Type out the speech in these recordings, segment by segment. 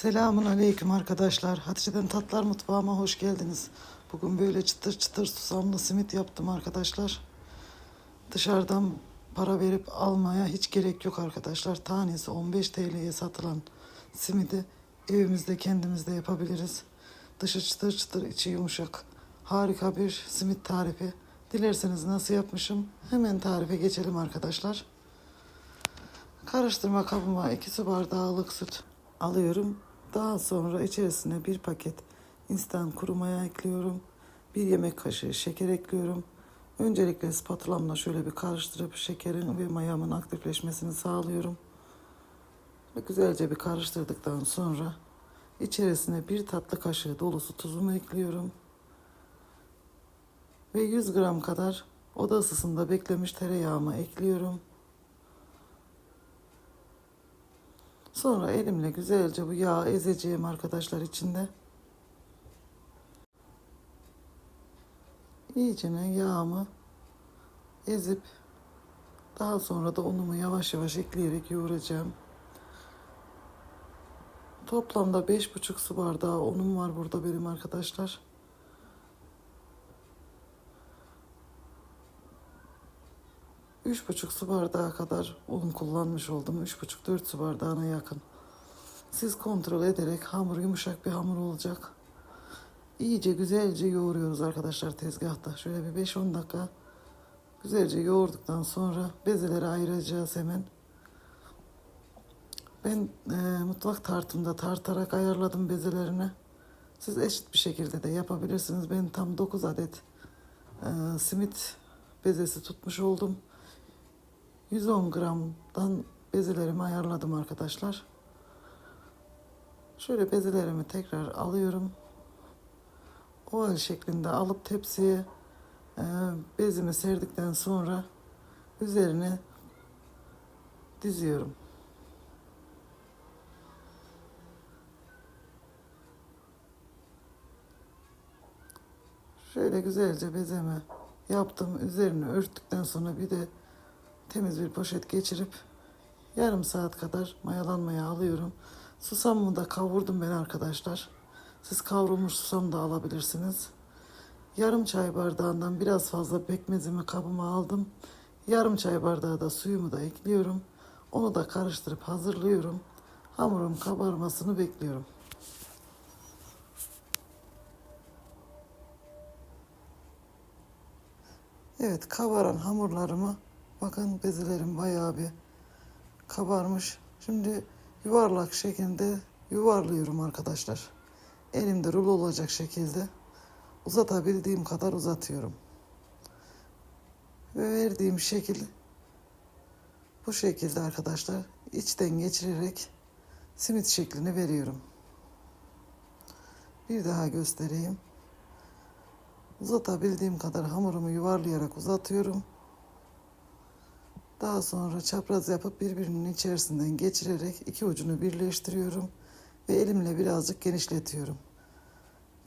Selamun aleyküm arkadaşlar. Hatice'den Tatlar Mutfağıma hoş geldiniz. Bugün böyle çıtır çıtır susamlı simit yaptım arkadaşlar. Dışarıdan para verip almaya hiç gerek yok arkadaşlar. Tanesi 15 TL'ye satılan simidi evimizde kendimizde yapabiliriz. Dışı çıtır çıtır içi yumuşak. Harika bir simit tarifi. Dilerseniz nasıl yapmışım hemen tarife geçelim arkadaşlar. Karıştırma kabıma 2 su bardağı ılık süt alıyorum. Daha sonra içerisine bir paket instant kuru maya ekliyorum. Bir yemek kaşığı şeker ekliyorum. Öncelikle spatulamla şöyle bir karıştırıp şekerin ve mayamın aktifleşmesini sağlıyorum. Ve güzelce bir karıştırdıktan sonra içerisine bir tatlı kaşığı dolusu tuzumu ekliyorum. Ve 100 gram kadar oda ısısında beklemiş tereyağımı ekliyorum. Sonra elimle güzelce bu yağı ezeceğim arkadaşlar içinde. İyicene yağımı ezip daha sonra da unumu yavaş yavaş ekleyerek yoğuracağım. Toplamda beş buçuk su bardağı unum var burada benim arkadaşlar. Üç buçuk su bardağı kadar un kullanmış oldum. Üç buçuk dört su bardağına yakın. Siz kontrol ederek hamur yumuşak bir hamur olacak. İyice güzelce yoğuruyoruz arkadaşlar tezgahta. Şöyle bir 5-10 dakika güzelce yoğurduktan sonra bezeleri ayıracağız hemen. Ben e, mutfak tartımda tartarak ayarladım bezelerini. Siz eşit bir şekilde de yapabilirsiniz. Ben tam 9 adet e, simit bezesi tutmuş oldum. 110 gramdan bezelerimi ayarladım arkadaşlar. Şöyle bezelerimi tekrar alıyorum. Oval şeklinde alıp tepsiye e, bezimi serdikten sonra üzerine diziyorum. Şöyle güzelce bezeme yaptım. Üzerine örttükten sonra bir de temiz bir poşet geçirip yarım saat kadar mayalanmaya alıyorum. Susamımı da kavurdum ben arkadaşlar. Siz kavrulmuş susam da alabilirsiniz. Yarım çay bardağından biraz fazla pekmezimi kabıma aldım. Yarım çay bardağı da suyumu da ekliyorum. Onu da karıştırıp hazırlıyorum. Hamurum kabarmasını bekliyorum. Evet kabaran hamurlarımı bakın bezelerim bayağı bir kabarmış. Şimdi yuvarlak şeklinde yuvarlıyorum arkadaşlar. Elimde rulo olacak şekilde uzatabildiğim kadar uzatıyorum. Ve verdiğim şekil bu şekilde arkadaşlar içten geçirerek simit şeklini veriyorum. Bir daha göstereyim. Uzatabildiğim kadar hamurumu yuvarlayarak uzatıyorum. Daha sonra çapraz yapıp birbirinin içerisinden geçirerek iki ucunu birleştiriyorum ve elimle birazcık genişletiyorum.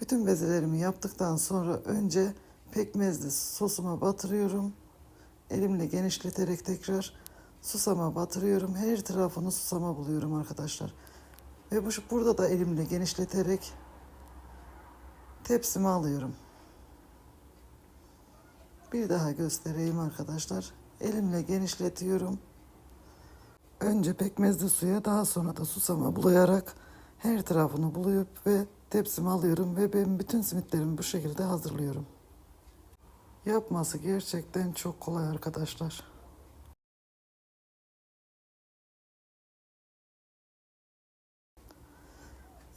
Bütün bezelerimi yaptıktan sonra önce pekmezli sosuma batırıyorum. Elimle genişleterek tekrar susama batırıyorum. Her tarafını susama buluyorum arkadaşlar. Ve bu burada da elimle genişleterek tepsime alıyorum. Bir daha göstereyim arkadaşlar. Elimle genişletiyorum. Önce pekmezli suya daha sonra da susama bulayarak her tarafını bulayıp ve tepsime alıyorum ve ben bütün simitlerimi bu şekilde hazırlıyorum. Yapması gerçekten çok kolay arkadaşlar.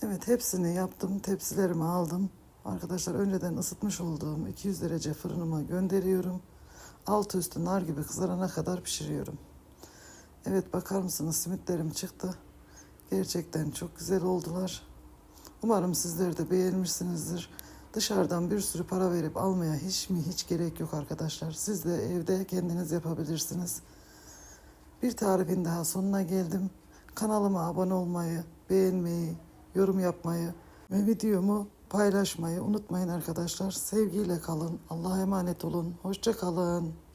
Evet hepsini yaptım. Tepsilerimi aldım. Arkadaşlar önceden ısıtmış olduğum 200 derece fırınıma gönderiyorum. Altı üstü nar gibi kızarana kadar pişiriyorum. Evet bakar mısınız simitlerim çıktı. Gerçekten çok güzel oldular. Umarım sizler de beğenmişsinizdir. Dışarıdan bir sürü para verip almaya hiç mi hiç gerek yok arkadaşlar. Siz de evde kendiniz yapabilirsiniz. Bir tarifin daha sonuna geldim. Kanalıma abone olmayı, beğenmeyi, yorum yapmayı ve videomu paylaşmayı unutmayın arkadaşlar. Sevgiyle kalın. Allah'a emanet olun. Hoşça kalın.